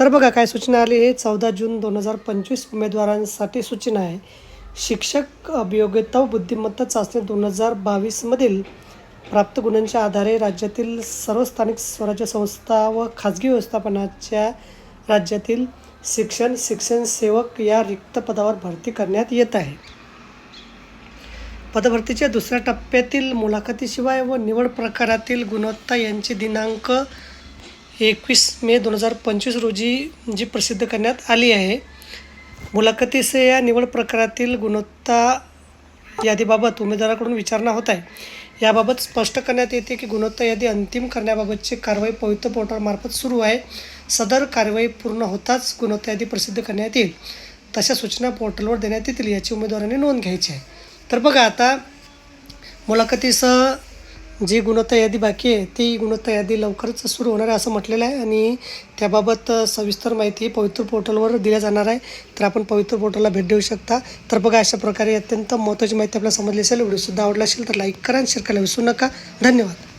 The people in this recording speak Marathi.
तर बघा काय सूचना आली? हे चौदा जून दोन हजार पंचवीस उमेदवारांसाठी सूचना आहे. शिक्षक अभियोग्यता व बुद्धिमत्ता चाचणी दोन हजार बावीसमधील प्राप्त गुणांच्या आधारे राज्यातील सर्व स्थानिक स्वराज्य संस्था व खाजगी व्यवस्थापनाच्या राज्यातील शिक्षण शिक्षण सेवक या रिक्त पदावर भरती करण्यात येत आहे. पदभरतीच्या दुसऱ्या टप्प्यातील मुलाखतीशिवाय व निवड प्रकारातील गुणवत्ता यांचे दिनांक एकवीस मे दोन हजार पंचवीस रोजी जी प्रसिद्ध करण्यात आली आहे. मुलाखतीचे या निवड प्रकारातील गुणवत्ता यादीबाबत उमेदवाराकडून विचारणा होत आहे. याबाबत स्पष्ट करण्यात येते की गुणवत्ता यादी अंतिम करण्याबाबतची कारवाई पवित्र पोर्टलमार्फत सुरू आहे. सदर कारवाई पूर्ण होताच गुणवत्ता यादी प्रसिद्ध करण्यात येईल. तशा सूचना पोर्टलवर देण्यात येतील याची उमेदवारांनी नोंद घ्यायची आहे. तर बघा आता मुलाखतीसह जी गुणवत्ता यादी बाकी आहे ती गुणवत्ता यादी लवकरच सुरू होणार आहे असं म्हटलेलं आहे आणि त्याबाबत सविस्तर माहिती पवित्र पोर्टलवर दिल्या जाणार आहे. तर आपण पवित्र पोर्टलला भेट देऊ शकता. तर बघा अशा प्रकारे अत्यंत महत्त्वाची माहिती आपल्याला समजली असेल व्हिडिओसुद्धा आवडला असेल तर लाईक करा आणि शेअर करायला विसरू नका. धन्यवाद.